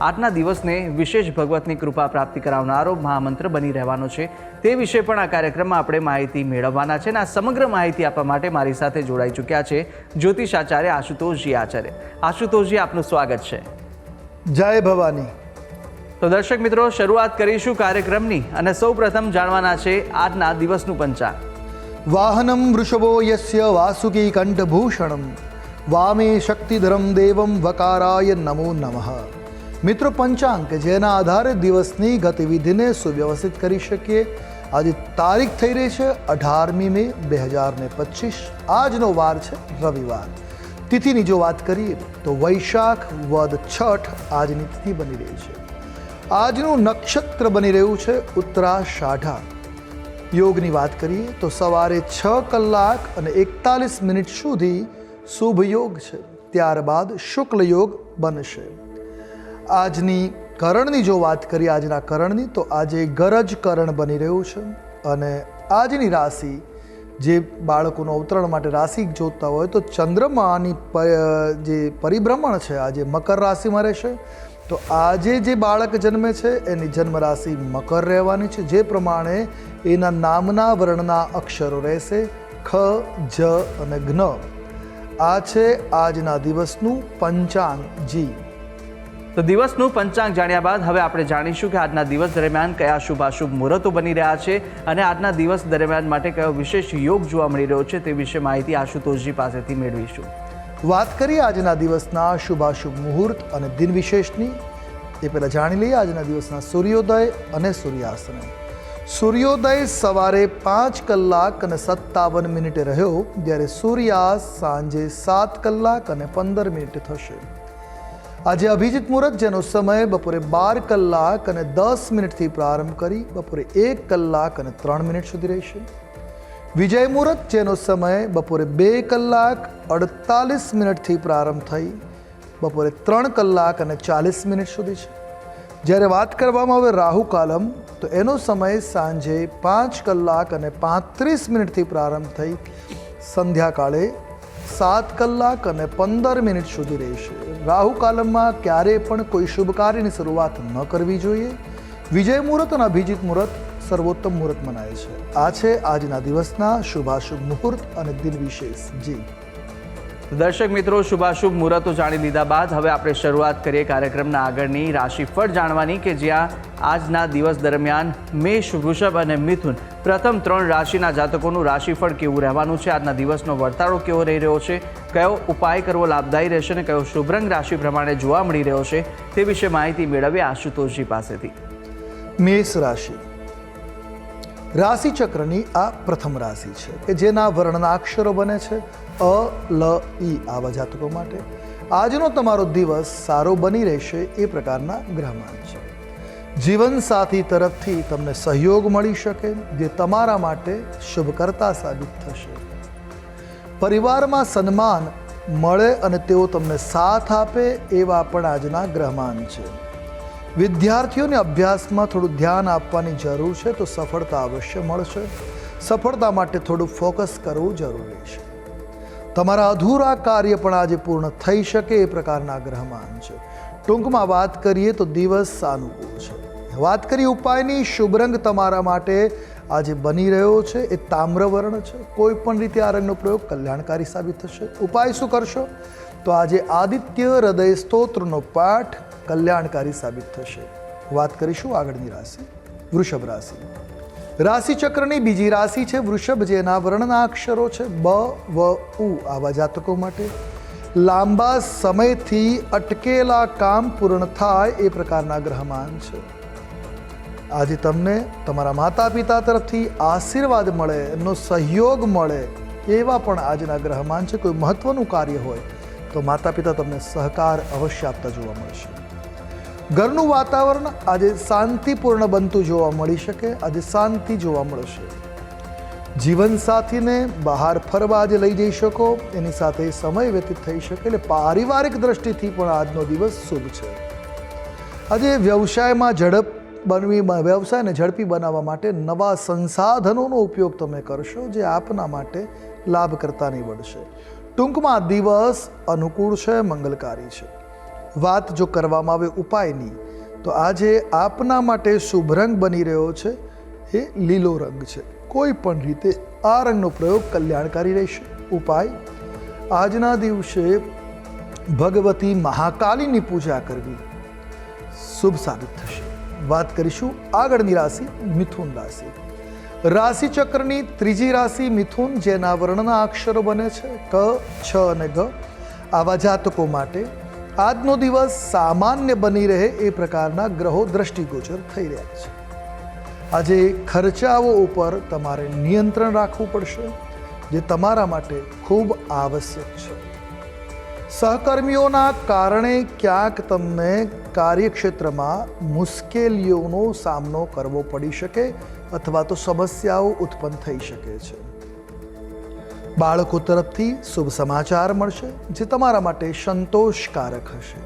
આજના દિવસને વિશેષ ભગવતની કૃપા પ્રાપ્તિ કરાવનારો મહામંત્ર બની રહેવાનો છે. તે વિશે પણ આ કાર્યક્રમમાં આપણે માહિતી મેળવવાના છે અને આ સમગ્ર માહિતી આપવા માટે મારી સાથે જોડાઈ ચૂક્યા છે જ્યોતિષ આચાર્ય આશુતોષજી આચાર્ય. આશુતોષજી આપનું સ્વાગત છે. જય ભવાની. તો દર્શક મિત્રો શરૂઆત કરીશું કાર્યક્રમની અને સૌ પ્રથમ જાણવાના છે આજના દિવસનું પંચાંગ. વાહનમ વૃષભો યસ્ય વાસુકી કંઠભૂષણમ. વામે શક્તિધરમ દેવમ વકારાય નમો નમઃ. મિત્રો પંચાંગ કે જેના આધારે દિવસની ગતિવિધિને સુવ્યવસ્થિત કરી શકીએ. આજે તારીખ થઈ રહી છે અઢારમી મે બે હજાર ને પચીસ. આજનો વાર છે રવિવાર. તિથિની જો વાત કરીએ તો વૈશાખ વદ છઠ આજની તિથિ બની રહી છે. આજનું નક્ષત્ર બની રહ્યું છે ઉત્તરાષાઢા. યોગની વાત કરીએ તો સવારે છ કલાક અને એકતાલીસ મિનિટ સુધી શુભ યોગ છે. ત્યારબાદ શુક્લ યોગ બનશે. આજની કરણની જો વાત કરીએ, આજના કરણની, તો આજે ગરજ કરણ બની રહ્યું છે અને આજની રાશિ જે બાળકોનું અવતરણ માટે રાશિ જોતા હોય, તો ચંદ્રમાની જે પરિભ્રમણ છે, આજે મકર રાશિમાં રહેશે. તો આજે જે બાળક જન્મે છે, એની જન્મ રાશિ મકર રહેવાની છે. જે પ્રમાણે એના નામના વર્ણના અક્ષરો રહેશે, ખ, જ અને જ્ઞ આ છે આજના દિવસનું પંચાંગ જી. તો દિવસનું પંચાંગ જાણ્યા બાદ હવે આપણે જાણીશું કે આજના દિવસ દરમિયાન કયા શુભાશુભ મુહૂર્તો બની રહ્યા છે અને આજના દિવસ દરમિયાન માટે કયો વિશેષ યોગ જોવા મળી રહ્યો છે તે વિશે માહિતી આશુતોષજી પાસેથી મેળવીશું. વાત કરીએ આજના દિવસના શુભાશુભ મુહૂર્ત અને દિન વિશેષની. એ પહેલાં જાણી લઈએ આજના દિવસના સૂર્યોદય અને સૂર્યાસ્તને. સૂર્યોદય સવારે પાંચ કલાક અને સત્તાવન મિનિટે રહ્યો, જ્યારે સૂર્યાસ્ત સાંજે સાત કલાક અને પંદર મિનિટે થશે. આજે અભિજીત મુહૂર્ત જેનો સમય બપોરે બાર કલાક અને દસ મિનિટથી પ્રારંભ કરી બપોરે એક કલાક અને ત્રણ મિનિટ સુધી રહેશે. વિજય મુહૂર્ત જેનો સમય બપોરે બે કલાક, અડતાલીસ મિનિટથી પ્રારંભ થઈ બપોરે ત્રણ કલાક અને ચાલીસ મિનિટ સુધી છે. જ્યારે વાત કરવામાં આવે રાહુ કાલમ, તો એનો સમય સાંજે પાંચ કલાક અને પાંત્રીસ મિનિટથી પ્રારંભ થઈ સંધ્યાકાળે સાત કલાક અને પંદર મિનિટ સુધી રહેશે. રાહુ કાલમમાં ક્યારેય પણ કોઈ શુભ કાર્યની શરૂઆત ન કરવી જોઈએ. વિજય મુહૂર્ત અને અભિજીત મુહૂર્ત સર્વોત્તમ મુહૂર્ત મનાય છે. આ છે આજના દિવસના શુભાશુભ મુહૂર્ત અને દિન વિશેષ. જી. દર્શક મિત્રો, શુભાશુભ મુહૂર્તો જાણી લીધા બાદ હવે આપણે શરૂઆત કરીએ કાર્યક્રમના આગળની રાશિફળ જાણવાની કે જ્યાં આજના દિવસ દરમિયાન મેષ, વૃષભ અને મિથુન પ્રથમ ત્રણ રાશિના જાતકોનું રાશિફળ કેવું રહેવાનું છે? આજના દિવસનો વર્તાળો કેવો રહી રહ્યો છે? કયો ઉપાય કરવો લાભદાયી રહેશે અને કયો શુભરંગ રાશિ પ્રમાણે જોવા મળી રહ્યો છે તે વિશે માહિતી મેળવીએ આશુતોષજી પાસેથી. મેષ રાશિ. રાશિ ચક્રની આ પ્રથમ રાશિ છે કે જેના વર્ણના અક્ષરો બને છે અ, લ ઈ આવા જાતકો માટે. આજનો તમારો દિવસ સારો બની રહેશે એ પ્રકારના ગ્રહમાન છે. જીવનસાથી તરફથી તમને સહયોગ મળી શકે, જે તમારા માટે શુભકર્તા સાબિત થશે. પરિવારમાં સન્માન મળે અને તેઓ તમને સાથ આપે એવા પણ આજના ગ્રહમાન છે. વિદ્યાર્થીઓને અભ્યાસમાં થોડું ધ્યાન આપવાની જરૂર છે તો સફળતા અવશ્ય મળશે. સફળતા માટે થોડું ફોકસ કરવું જરૂરી છે. તમારા અધૂરા કાર્ય પણ આજે પૂર્ણ થઈ શકે એ પ્રકારના ગ્રહમાન છે. ટૂંકમાં વાત કરીએ તો દિવસ સાનુકૂળ છે. વાત કરી ઉપાયની, શુભ રંગ તમારા માટે આજે બની રહ્યો છે, એ તામ્રવર્ણ છે. કોઈ પણ રીતે આ રંગનો પ્રયોગ કલ્યાણકારી સાબિત થશે. ઉપાય શું કરશો? તો આજે આદિત્ય હૃદય સ્તોત્રનો પાઠ કલ્યાણકારી સાબિત થશે. વાત કરીશું આગળની રાશિ, વૃષભ રાશિ. રાશિચક્રની બીજી રાશિ છે, વૃષભ જેના વર્ણના અક્ષરો છે, બ, વ, ઉ, આવા જાતકો માટે. લાંબા સમયથી અટકેલા કામ પૂર્ણ થાય એ પ્રકારના ગ્રહમાન છે. આજે તમને તમારા માતા પિતા તરફથી આશીર્વાદ મળે, એમનો સહયોગ મળે, એવા પણ આજના ગ્રહમાન છે, કોઈ મહત્વનું કાર્ય હોય, તો માતા પિતા તમને સહકાર અવશ્ય આપતા જોવા મળશે. ઘરનું વાતાવરણ આજે શાંતિપૂર્ણ બનતું જોવા મળી શકે, આજે શાંતિ જોવા મળશે. જીવનસાથીને બહાર ફરવા આજે લઈ જઈ શકો, એની સાથે સમય વ્યતીત થઈ શકે, એટલે પારિવારિક દ્રષ્ટિથી પણ આજનો દિવસ શુભ છે. આજે વ્યવસાયમાં ઝડપ બનવી વ્યવસાયને ઝડપી બનાવવા માટે નવા સંસાધનોનો ઉપયોગ તમે કરશો જે આપના માટે લાભકર્તા નીવડશે. ટૂંકમાં દિવસ અનુકૂળ છે, મંગલકારી છે. વાત જો કરવામાં આવે ઉપાયની, તો આજે આપના માટે શુભ રંગ બની રહ્યો છે, એ લીલો રંગ છે. કોઈ પણ રીતે આ રંગનો પ્રયોગ કલ્યાણકારી રહેશે. ઉપાય, આજના દિવસે ભગવતી મહાકાલીની પૂજા કરવી શુભ સાબિત થશે. વાત કરીશું આગળની રાશિ મિથુન રાશિ. રાશિ ચક્રની ત્રીજી રાશિ મિથુન, જેના વર્ણના અક્ષરો બને છે ક, છ અને ગ. આવા જાતકો માટે આજનો દિવસ સામાન્ય બની રહે એ પ્રકારના ગ્રહો દ્રષ્ટિગોચર થઈ રહ્યા છે. આજે ખર્ચાઓ ઉપર તમારે નિયંત્રણ રાખવું પડશે, જે તમારા માટે ખૂબ આવશ્યક છે. સહકર્મીઓના કારણે ક્યાંક તમને કાર્યક્ષેત્રમાં મુશ્કેલીઓનો સામનો કરવો પડી શકે અથવા તો સમસ્યાઓ ઉત્પન્ન થઈ શકે છે. બાળકો તરફથી શુભ સમાચાર મળશે, જે તમારા માટે સંતોષકારક હશે.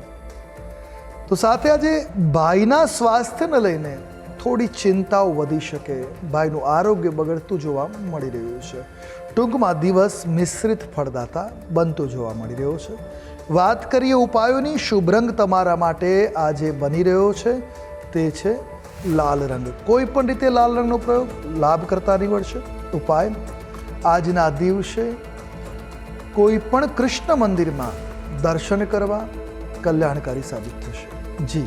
તો સાથે આજે ભાઈના સ્વાસ્થ્યને લઈને થોડી ચિંતાઓ વધી શકે. ભાઈનું આરોગ્ય બગડતું જોવા મળી રહ્યું છે. ટૂંકમાં દિવસ મિશ્રિત ફળદાતા બનતો જોવા મળી રહ્યો છે. વાત કરીએ ઉપાયોની, શુભ રંગ તમારા માટે આજે બની રહ્યો છે. તે છે લાલ રંગ. કોઈ પણ રીતે લાલ રંગનો પ્રયોગ લાભ કરતા નીવડશે. ઉપાય, આજના દિવસે કોઈ પણ કૃષ્ણ મંદિરમાં દર્શન કરવા કલ્યાણકારી સાબિત થશે. જી.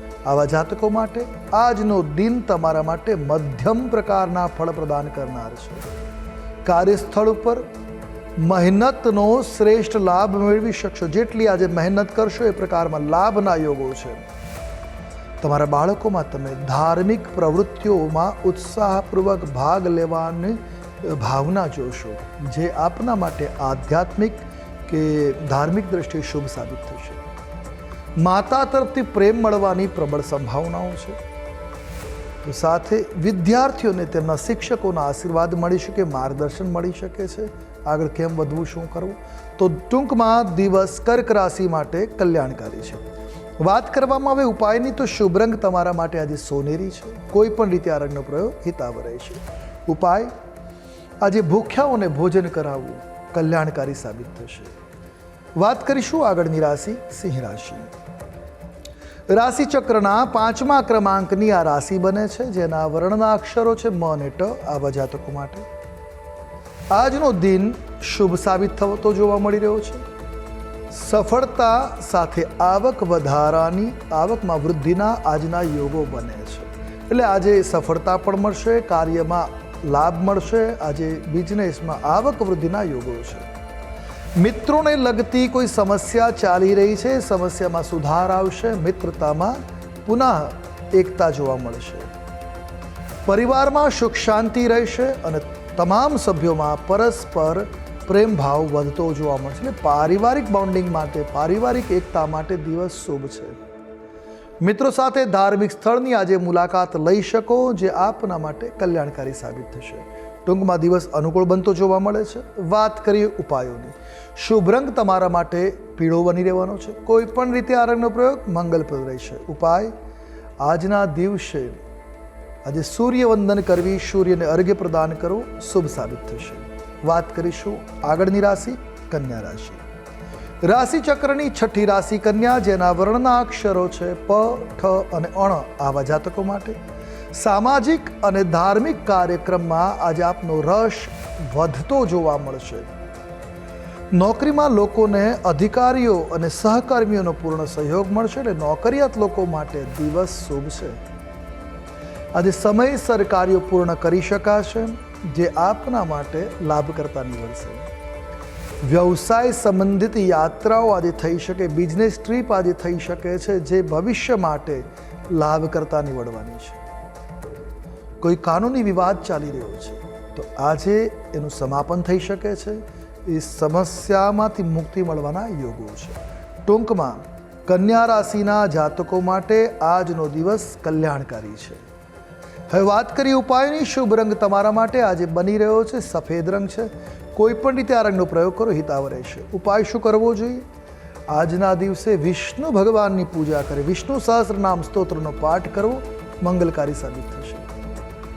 આવા જાતકો માટે આજનો દિન તમારા માટે મધ્યમ પ્રકારના ફળ પ્રદાન કરનાર છે. કાર્યસ્થળ ઉપર મહેનતનો શ્રેષ્ઠ લાભ મેળવી શકશો. જેટલી આજે મહેનત કરશો એ પ્રકારમાં લાભના યોગો છે. તમારા બાળકોમાં તમે ધાર્મિક પ્રવૃત્તિઓમાં ઉત્સાહપૂર્વક ભાગ લેવાની ભાવના જોશો, જે આપના માટે આધ્યાત્મિક કે ધાર્મિક દ્રષ્ટિએ શુભ સાબિત થશે. માતા તરફથી પ્રેમ મળવાની પ્રબળ સંભાવનાઓ છે. તો સાથે વિદ્યાર્થીઓને તેમના શિક્ષકોના આશીર્વાદ મળી શકે, માર્ગદર્શન મળી શકે છે. આગળ કેમ વધવું, શું કરવું? તો ટૂંકમાં દિવસ કર્ક રાશિ માટે કલ્યાણકારી છે. વાત કરવામાં આવે ઉપાયની, તો શુભ રંગ તમારા માટે આજે સોનેરી છે. કોઈ પણ રીતે આ રંગનો પ્રયોગ હિતાવ રહેશે ઉપાય? આજે ભૂખ્યાઓને ભોજન કરાવવું કલ્યાણકારી સાબિત થશે. વાત કરીશું આગળની રાશિ સિંહ રાશિ. રાશિ ચક્રના પાંચમા ક્રમાંકની આ રાશિ બને છે, જેના વર્ણના અક્ષરો છે મ અને ટ, આવા જાતકો માટે. આજનો દિન શુભ સાબિત થતો જોવા મળી રહ્યો છે. સફળતા સાથે આવક વધારાની, આવકમાં વૃદ્ધિના આજના યોગો બને છે. એટલે આજે સફળતા પણ મળશે, કાર્યમાં લાભ મળશે, આજે બિઝનેસમાં આવક વૃદ્ધિના યોગો છે. મિત્રોને લગતી કોઈ સમસ્યા ચાલી રહી છે? સમસ્યામાં સુધાર આવશે, મિત્રતામાં પુનઃ એકતા જોવા મળશે. પરિવારમાં સુખ શાંતિ રહેશે અને તમામ સભ્યોમાં પરસ્પર પ્રેમ ભાવ વધતો જોવા મળશે. એટલે પારિવારિક બાઉન્ડિંગ માટે, પારિવારિક એકતા માટે દિવસ શુભ છે. મિત્રો સાથે ધાર્મિક સ્થળની આજે મુલાકાત લઈ શકો, જે આપના માટે કલ્યાણકારી સાબિત થશે. ટૂંકમાં દિવસ અનુકૂળ બનતો જોવા મળે છે. વાત કરીએ ઉપાયોની. શુભ રંગ તમારા માટે પીળો બની રહેવાનો છે. કોઈ પણ રીતે આ રંગનો પ્રયોગ મંગલપ્રદ રહેશે ઉપાય, આજના દિવસે આજે સૂર્યવંદન કરવી, સૂર્યને અર્ઘ્ય પ્રદાન કરવું શુભ સાબિત થશે. વાત કરીશું આગળની રાશિ, કન્યા રાશિ. રાશિ ચક્રની છઠ્ઠી રાશિ કન્યા, જેના વર્ણના અક્ષરો છે પ, ઠ અને અણ આવા જાતકો માટે. સામાજિક અને ધાર્મિક કાર્યક્રમમાં આજે આપનો રસ વધતો જોવા મળશે. નોકરીમાં લોકોને અધિકારીઓ અને સહકર્મીઓનો પૂર્ણ સહયોગ મળશે અને નોકરિયાત લોકો માટે દિવસ શુભ છે આજે સમયસર કાર્યો પૂર્ણ કરી શકાશે, જે આપના માટે લાભકર્તા નીવડશે. વ્યવસાય સંબંધિત યાત્રાઓ આજે થઈ શકે, બિઝનેસ ટ્રીપ આજે થઈ શકે છે, જે ભવિષ્ય માટે લાભકર્તા નીવડવાની છે. કોઈ કાનૂની વિવાદ ચાલી રહ્યો છે, તો આજે એનું સમાપન થઈ શકે છે. એ સમસ્યામાંથી મુક્તિ મળવાના યોગો છે. ટૂંકમાં, કન્યા રાશિના જાતકો માટે આજનો દિવસ કલ્યાણકારી છે. હવે વાત કરીએ ઉપાયની. શુભ રંગ તમારા માટે આજે બની રહ્યો છે, સફેદ રંગ છે. કોઈ પણ રીતે આ રંગનો પ્રયોગ કરો હિતાવ રહેશે. ઉપાય શું કરવો જોઈએ? આજના દિવસે વિષ્ણુ ભગવાનની પૂજા કરે. વિષ્ણુ સહસ્રનામ સ્તોત્રનો પાઠ કરવો મંગલકારી સાબિત થશે.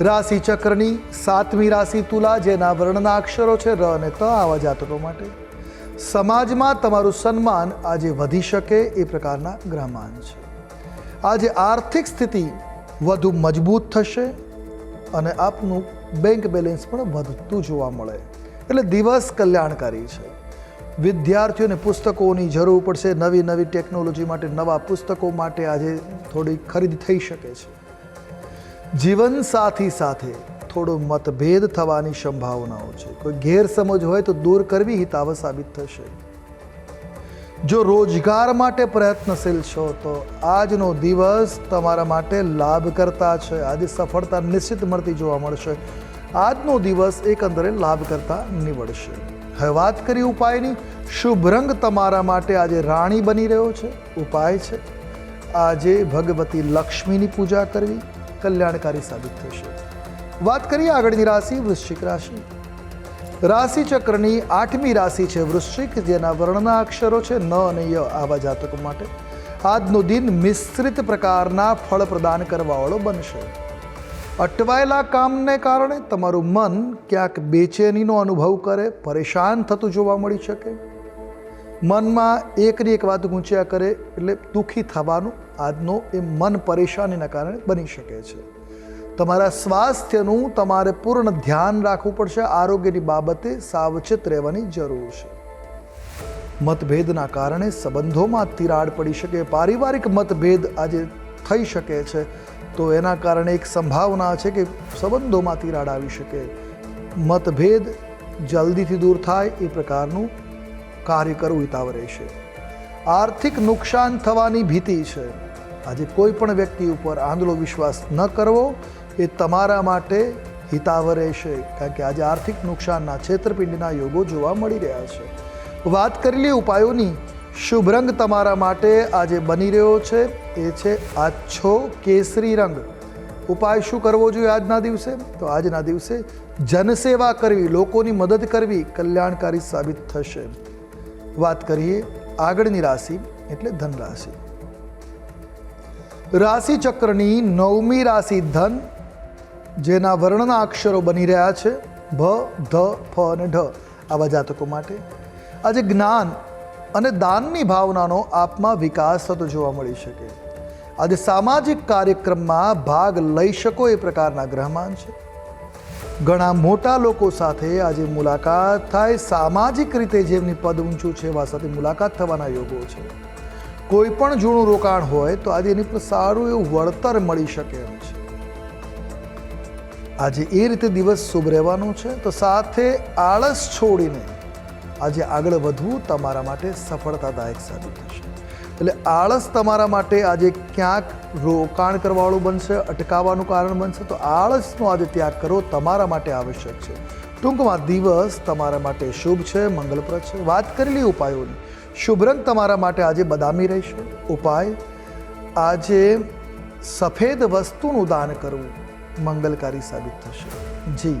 રાશિ ચક્રની સાતમી રાશિ તુલા, જેના વર્ણના અક્ષરો છે ર અને ત આવા જાતકો માટે. સમાજમાં તમારું સન્માન આજે વધી શકે એ પ્રકારના ગ્રહમાન છે. આજે આર્થિક સ્થિતિ વધુ મજબૂત થશે અને આપનું બેંક બેલેન્સ પણ વધતું જોવા મળે. એટલે દિવસ કલ્યાણકારી છે. વિદ્યાર્થીઓને પુસ્તકોની જરૂર પડશે. નવી નવી ટેકનોલોજી માટે, નવા પુસ્તકો માટે આજે થોડી ખરીદી થઈ શકે છે. જીવનસાથી સાથે થોડો મતભેદ થવાની સંભાવનાઓ છે. કોઈ ગેરસમજ હોય તો દૂર કરવી હિતાવ સાબિત થશે. જો રોજગાર માટે પ્રયત્નશીલ છો, તો આજનો દિવસ તમારા માટે લાભકર્તા છે. આજે સફળતા નિશ્ચિત મળતી જોવા મળશે. આજનો દિવસ એકંદરે લાભકર્તા નીવડશે. હવે વાત કરી ઉપાયની. શુભ રંગ તમારા માટે આજે રાણી બની રહ્યો છે. ઉપાય છે. આજે ભગવતી લક્ષ્મીની પૂજા કરવી. કલ્યાણકારી સાબિત થશે. વાત કરીએ આગળની રાશિ, વૃશ્ચિક રાશિ. રાશિ ચક્રની આઠમી રાશિ છે વૃશ્ચિક, જેના વર્ણના અક્ષરો છે ન અને ય આવા જાતકો માટે. આજનો દિન મિશ્રિત પ્રકારના ફળ પ્રદાન કરવાવાળો બનશે. અટવાયેલા કામને કારણે તમારું મન ક્યાંક બેચેનીનો અનુભવ કરે, પરેશાન થતું જોવા મળી શકે. મનમાં એકની એક વાત ગૂંચ્યા કરે એટલે દુઃખી થવાનું આજનો એ મન પરેશાનીના કારણે બની શકે છે. તમારા સ્વાસ્થ્યનું તમારે પૂર્ણ ધ્યાન રાખવું પડશે, આરોગ્યની બાબતે સાવચેત રહેવાની જરૂર છે. મતભેદના કારણે સંબંધોમાં તિરાડ પડી શકે, પારિવારિક મતભેદ આજે થઈ શકે છે, તો એના કારણે એક સંભાવના છે કે સંબંધોમાં તિરાડ આવી શકે. મતભેદ જલ્દીથી દૂર થાય એ પ્રકારનું કાર્ય કરવું હિતાવ રહેશે આર્થિક નુકસાન થવાની ભીતિ છે. આજે કોઈ પણ વ્યક્તિ ઉપર આંધળો વિશ્વાસ ન કરવો એ તમારા માટે હિતાવ રહેશે કારણ કે આજે આર્થિક નુકસાનના છેતરપિંડીના યોગો જોવા મળી રહ્યા છે. વાત કરેલી ઉપાયોની. શુભ રંગ તમારા માટે આજે બની રહ્યો છે. એ છે આછો કેસરી રંગ. ઉપાય શું કરવો જોઈએ આજના દિવસે? તો આજના દિવસે જનસેવા કરવી, લોકોની મદદ કરવી કલ્યાણકારી સાબિત થશે. વાત કરીએ આગળની રાશિ એટલે ધન રાશિ. રાશિ ચક્રની નવમી રાશિ ધન, જેના વર્ણના અક્ષરો બની રહ્યા છે ભ, ધ, ફ અને ઢ આવા જાતકો માટે. આજે જ્ઞાન અને દાનની ભાવનાનો આપમાં વિકાસ થતો જોવા મળી શકે. આજે સામાજિક કાર્યક્રમમાં ભાગ લઈ શકો એ પ્રકારના ગ્રહમાન છે. ઘણા મોટા લોકો સાથે આજે મુલાકાત થાય. સામાજિક રીતે જેમની પદ ઊંચું છે, એવા સાથે મુલાકાત થવાના યોગો છે. કોઈ પણ જૂનું રોકાણ હોય તો આજે એની પર સારું એવું વળતર મળી શકે એમ છે. આજે એ રીતે દિવસ શુભ રહેવાનો છે. તો સાથે આળસ છોડીને આજે આગળ વધવું તમારા માટે સફળતાદાયક સાબિત થશે. એટલે આળસ તમારા માટે આજે ક્યાંક રોકાણ કરવાવાળું બનશે, અટકાવવાનું કારણ બનશે, તો આળસનો આજે ત્યાગ કરવો તમારા માટે આવશ્યક છે. ટૂંકમાં દિવસ તમારા માટે શુભ છે, મંગલપ્રદ છે. વાત કરેલી ઉપાયોની. શુભ રંગ તમારા માટે આજે બદામી રહેશે. ઉપાય, આજે સફેદ વસ્તુનું દાન કરવું મંગલકારી સાબિત થશે. જી.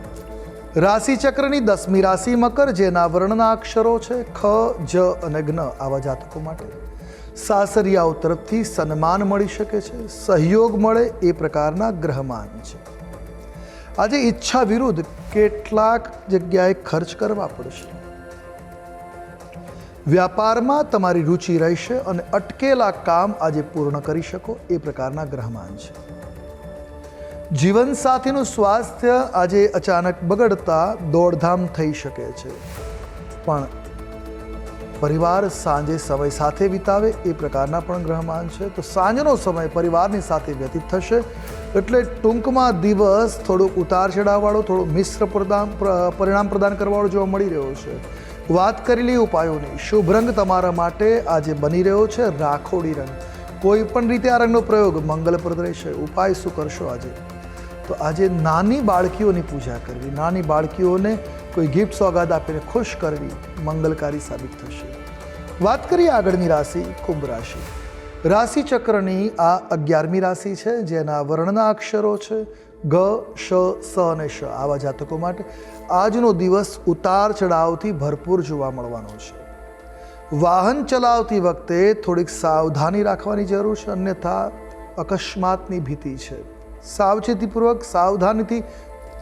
રાશિ ચક્રની દસમી રાશિ મકર, જેના વર્ણના અક્ષરો છે ખ, જ અને જ્ઞ આવા જાતકો માટે સાસરિયાઓ તરફથી સન્માન મળી શકે છે, સહયોગ મળે એ પ્રકારના ગ્રહમાન છે. આજે ઈચ્છા વિરુદ્ધ કેટલાક જગ્યાએ ખર્ચ કરવા પડશે. વ્યાપારમાં તમારી રુચિ રહેશે અને અટકેલા કામ આજે પૂર્ણ કરી શકો એ પ્રકારના ગ્રહમાન છે. જીવનસાથીનું સ્વાસ્થ્ય આજે અચાનક બગડતા દોડધામ થઈ શકે છે. પણ પરિવાર સાંજે સમય સાથે વિતાવે એ પ્રકારના પણ ગ્રહમાન છે. તો સાંજનો સમય પરિવારની સાથે વ્યતીત થશે એટલે ટૂંકમાં દિવસ થોડોક ઉતાર ચઢાવવાળો, થોડો મિશ્ર પ્રદાન પ્ર- પરિણામ પ્રદાન કરવાવાળો જોવા મળી રહ્યો છે. વાત કરેલી ઉપાયોની, શુભ રંગ તમારા માટે આજે બની રહ્યો છે, રાખોડી રંગ. કોઈ પણ રીતે આ રંગનો પ્રયોગ મંગલપ્રદ રહેશે. ઉપાય શું કરશો આજે? તો આજે નાની બાળકીઓની પૂજા કરવી. નાની બાળકીઓને કોઈ ગિફ્ટ સોગાદ આપીને ખુશ કરવી મંગલકારી સાબિત થશે. વાત કરીએ આગળની રાશિ, કુંભ રાશિ. રાશિ ચક્રની આ અગિયારમી રાશિ છે, જેના વર્ણના અક્ષરો છે ગ, શ, સ અને શ. આવા જાતકો માટે આજનો દિવસ ઉતાર ચઢાવથી ભરપૂર જોવા મળવાનો છે. વાહન ચલાવતી વખતે થોડીક સાવધાની રાખવાની જરૂર છે. અન્યથા અકસ્માતની ભીતિ છે. સાવચેતીપૂર્વક સાવધાનીથી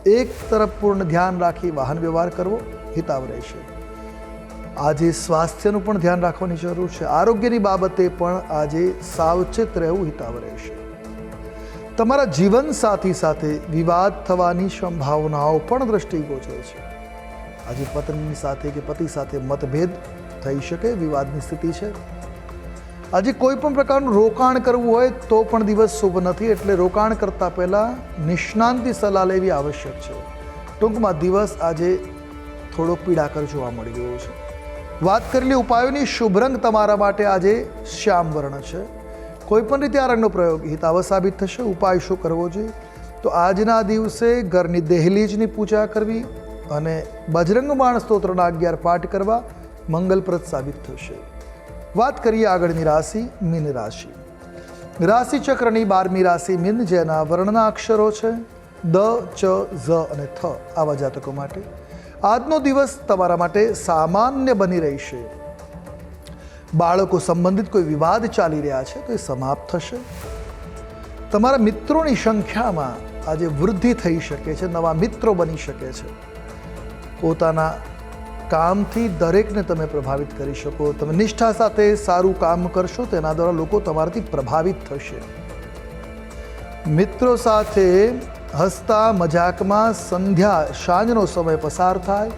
એક તરફ પૂર્ણ ધ્યાન રાખી વાહન વ્યવહાર કરવો હિતાવ રહેશે. આજે સ્વાસ્થ્યનું પણ ધ્યાન રાખવાની જરૂર છે. આરોગ્યની બાબતે પણ આજે સાવચેત રહેવું હિતાવ રહેશે. તમારા જીવનસાથી સાથે વિવાદ થવાની સંભાવનાઓ પણ દ્રષ્ટિગોચર છે. આજે પત્નીની સાથે કે પતિ સાથે મતભેદ થઈ શકે, વિવાદની સ્થિતિ છે. આજે કોઈ પણ પ્રકારનું રોકાણ કરવું હોય તો પણ દિવસ શુભ નથી એટલે રોકાણ કરતાં પહેલાં નિષ્ણાંતિ સલાહ લેવી આવશ્યક છે. ટૂંકમાં દિવસ આજે થોડો પીડાકર જોવા મળી રહ્યો છે. વાત કરેલી ઉપાયોની શુભ રંગ તમારા માટે આજે શ્યામ વર્ણ છે. કોઈ પણ રીતે આ રંગનો પ્રયોગ હિતાવ સાબિત થશે, ઉપાય શું કરવો જોઈએ તો આજના દિવસે ઘરની દહેલીજની પૂજા કરવી અને બજરંગ બાણ સ્તોત્રના અગિયાર પાઠ કરવા મંગલપ્રદ સાબિત થશે. વાત કરીએ આગળની રાશિ મીન રાશિ. રાશિ ચક્રની બારમી રાશિ મીન, જેના વર્ણના અક્ષરો છે દ, ચ, ઝ અને થ આવા જાતકો માટે. આજનો દિવસ તમારા માટે સામાન્ય બની રહેશે. બાળકો સંબંધિત કોઈ વિવાદ ચાલી રહ્યા છે તો એ સમાપ્ત થશે. તમારા મિત્રોની સંખ્યામાં આજે વૃદ્ધિ થઈ શકે છે, નવા મિત્રો બની શકે છે. પોતાના કામથી દરેકને તમે પ્રભાવિત કરી શકો. તમે નિષ્ઠા સાથે સારું કામ કરશો, તેના દ્વારા લોકો તમારાથી પ્રભાવિત થશે. મિત્રો સાથે હસતા મજાકમાં સંધ્યા સાંજનો સમય પસાર થાય,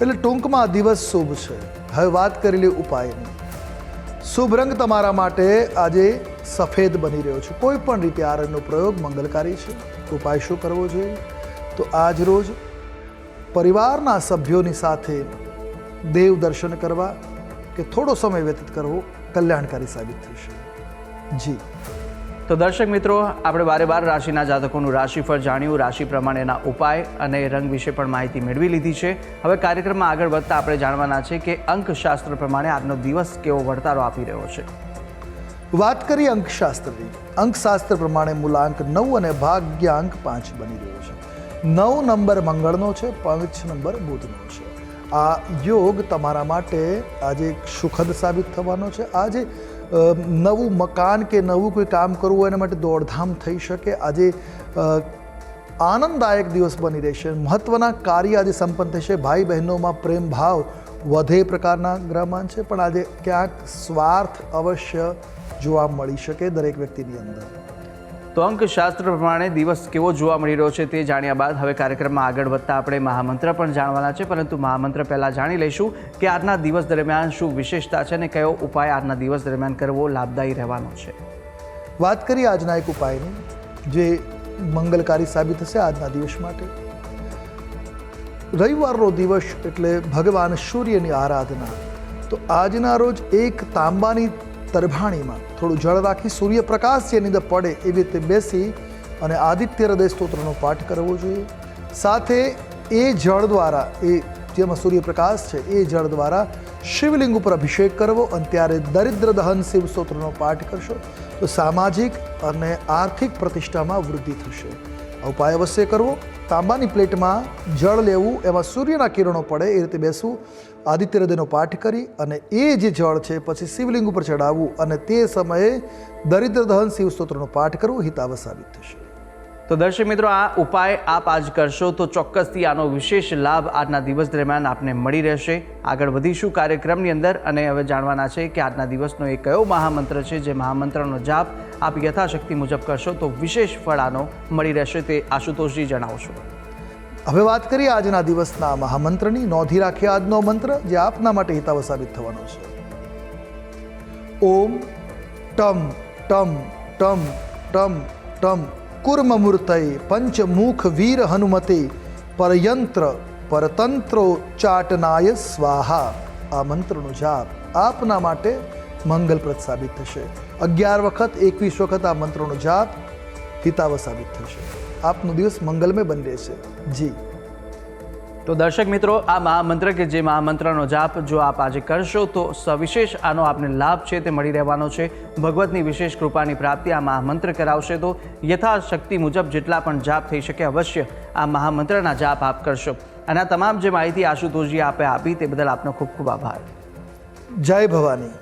એટલે ટૂંકમાં દિવસ શુભ છે. હવે વાત કરી લે ઉપાયની. શુભ રંગ તમારા માટે આજે સફેદ બની રહ્યો છે. કોઈ પણ રીતે આ પ્રયોગ મંગલકારી છે. ઉપાય શું કરવો જોઈએ? તો આજ રોજ પરિવારના સભ્યોની સાથે દેવ દર્શન કરવા કે થોડો સમય વ્યતીત કરવો કલ્યાણકારી સાબિત થશે જી. તો દર્શક મિત્રો આપણે બારે બાર રાશિના જાતકોનું રાશિફળ જાણ્યું રાશિ પ્રમાણેના ઉપાય અને રંગ વિશે પણ માહિતી મેળવી લીધી છે. હવે કાર્યક્રમમાં આગળ વધતા આપણે જાણવાના છે કે અંકશાસ્ત્ર પ્રમાણે આજનો દિવસ કેવો વળતારો આપી રહ્યો છે. વાત કરીએ અંકશાસ્ત્રની. અંકશાસ્ત્ર પ્રમાણે મૂલાંક નવ અને ભાગ્યાંક પાંચ બની રહ્યો છે. નવ નંબર મંગળનો છે પાંચ નંબર બુધનો છે. આ યોગ તમારા માટે આજે સુખદ સાબિત થવાનો છે. આજે નવું મકાન કે નવું કોઈ કામ કરવું હોય એના માટે દોડધામ થઈ શકે. આજે આનંદદાયક દિવસ બની રહેશે. મહત્ત્વના કાર્ય આજે સંપન્ન થશે. ભાઈ બહેનોમાં પ્રેમ ભાવ વધે પ્રકારના ગ્રહમાન છે. પણ આજે ક્યાંક સ્વાર્થ અવશ્ય જોવા મળી શકે દરેક વ્યક્તિની અંદર. તો અંકશાસ્ત્ર પ્રમાણે દિવસ કેવો જોવા મળી રહ્યો છે તે જાણ્યા બાદ હવે કાર્યક્રમમાં આગળ વધતા આપણે મહામંત્ર પણ જાણવાના છે, પરંતુ મહામંત્ર પહેલાં જાણી લઈશું કે આજના દિવસ દરમિયાન શું વિશેષતા છે અને કયો ઉપાય આજના દિવસ દરમિયાન કરવો લાભદાયી રહેવાનો છે. વાત કરીએ આજના એક ઉપાયની, જે મંગલકારી સાબિત થશે આજના દિવસ માટે. રવિવારનો દિવસ એટલે ભગવાન સૂર્યની આરાધના. તો આજના રોજ એક તાંબાની તરભાણીમાં થોડું જળ રાખી સૂર્યપ્રકાશ જેની અંદર પડે એવી રીતે બેસી અને આદિત્ય હૃદય સ્તોત્રનો પાઠ કરવો જોઈએ. સાથે એ જળ દ્વારા એ જેમાં સૂર્યપ્રકાશ છે, એ જળ દ્વારા શિવલિંગ ઉપર અભિષેક કરવો અને ત્યારે દરિદ્ર દહન શિવ સ્તોત્રનો પાઠ કરશો તો સામાજિક અને આર્થિક પ્રતિષ્ઠામાં વૃદ્ધિ થશે. આ ઉપાય અવશ્ય કરવો. તાંબાની પ્લેટમાં જળ લેવું એમાં સૂર્યના કિરણો પડે એ રીતે બેસવું. આદિત્ય હૃદયનો પાઠ કરી અને એ જે જળ છે પછી શિવલિંગ ઉપર ચડાવવું અને તે સમયે દરિદ્ર દહન શિવ સ્તોત્રનો પાઠ કરવો હિતાવ સાબિત થશે. તો દર્શક મિત્રો, આ ઉપાય આપ આજ કરશો તો ચોક્કસથી આનો વિશેષ લાભ આજના દિવસ દરમિયાન આપને મળી રહેશે. આગળ વધીશું કાર્યક્રમની અંદર અને હવે જાણવાના છે કે આજના દિવસનો એ કયો મહામંત્ર છે જે મહામંત્રનો જાપ આપ યથાશક્તિ મુજબ કરશો તો વિશેષ ફળ આનો મળી રહેશે તે આશુતોષજી જણાવશો હવે વાત કરીએ આજના દિવસના મહામંત્રની. નોંધી રાખીએ આજનો મંત્ર જે આપના માટે હિતાવ સાબિત થવાનો છે. ઓમ ટમ ટમ ટમ ટમ ટમ કુર્મમૂર્તય પંચમુખ વીર હનુમતે પરયંત્ર પરતંત્રો ચાટનાય સ્વાહા. આ મંત્રનો જાપ આપના માટે મંગલપ્રદ સાબિત થશે. અગિયાર વખત એકવીસ વખત આ મંત્રનો જાપ હિતાવ સાબિત થશે. આપનો દિવસ મંગલમય બની રહેશે જી. તો દર્શક મિત્રો આ મહામંત્ર કે જે મહામંત્રનો જાપ જો આપ આજે કરશો તો સવિશેષ આનો આપને લાભ છે તે મળી રહેવાનો છે. ભગવતની વિશેષ કૃપાની પ્રાપ્તિ આ મહામંત્ર કરાવશે તો યથાશક્તિ મુજબ જેટલા પણ જાપ થઈ શકે અવશ્ય આ મહામંત્રના જાપ આપ કરશો. અને આ તમામ જે માહિતી આશુતોષજી આપે આપી તે બદલ આપનો ખૂબ ખૂબ આભાર. જય ભવાની.